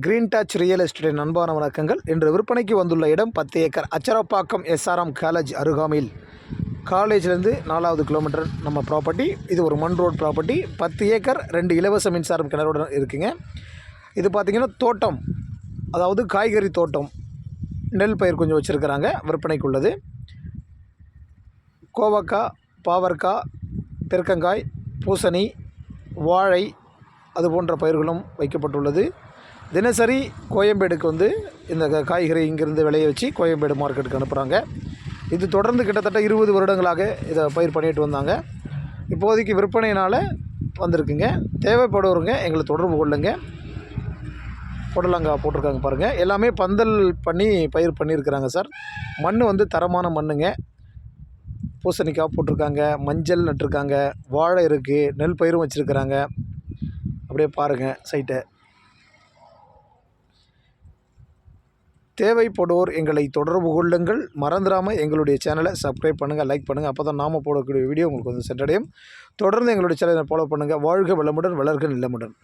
Green touch real estate அன்பான வணக்கங்கள். இன்று விற்பனைக்கு வந்துள்ள இடம் பத்து ஏக்கர். அச்சரப்பாக்கம் எஸ்ஆர்எம் காலேஜ் அருகாமையில். காலேஜ்லேருந்து நாலாவது கிலோமீட்டர் நம்ம ப்ராப்பர்ட்டி இது ஒரு மண் ரோட் ப்ராப்பர்ட்டி பத்து ஏக்கர் ரெண்டு இலவச மின்சாரம் கிணறுடன் இருக்குங்க. இது பார்த்திங்கன்னா தோட்டம். அதாவது காய்கறி தோட்டம். நெல் பயிர் கொஞ்சம் வச்சுருக்கிறாங்க விற்பனைக்குள்ளது. கோவக்காய் பாவற்காய் பெருக்கங்காய் பூசணி வாழை அது போன்ற பயிர்களும் வைக்கப்பட்டுள்ளது. தினசரி கோயம்பேடுக்கு வந்து இந்த க- காய்கறி இங்கேருந்து விளைய வச்சு கோயம்பேடு மார்க்கெட்டுக்கு அனுப்புகிறாங்க இது தொடர்ந்து கிட்டத்தட்ட இருபது வருடங்களாக இதை பயிர் பண்ணிட்டு வந்தாங்க. இப்போதைக்கு விற்பனையினால் வந்திருக்குங்க. தேவைப்படுவருங்க எங்களை தொடர்பு கொள்ளுங்க. புடலங்காய் போட்டிருக்காங்க பாருங்கள் எல்லாமே பந்தல் பண்ணி பயிர் பண்ணியிருக்கிறாங்க சார். மண் வந்து தரமான மண்ணுங்க. பூசணிக்காய் போட்டிருக்காங்க மஞ்சள் நட்டிருக்காங்க வாழை இருக்குது நெல் பயிரும் வச்சுருக்கிறாங்க. அப்படியே பாருங்கள் சைட்டை தேவைப்படுவோர் எங்களை தொடர்பு கொள்ளுங்கள். மறந்துடாமல் எங்களுடைய சேனலை சப்ஸ்கிரைப் பண்ணுங்கள் லைக் பண்ணுங்கள் அப்போ தான் நாம் போடக்கூடிய வீடியோ உங்களுக்கு வந்து சென்றடையும் தொடர்ந்து எங்களுடைய சேனலை ஃபாலோ பண்ணுங்கள் வாழ்க வளமுடன் வளர்க நிலமுடன்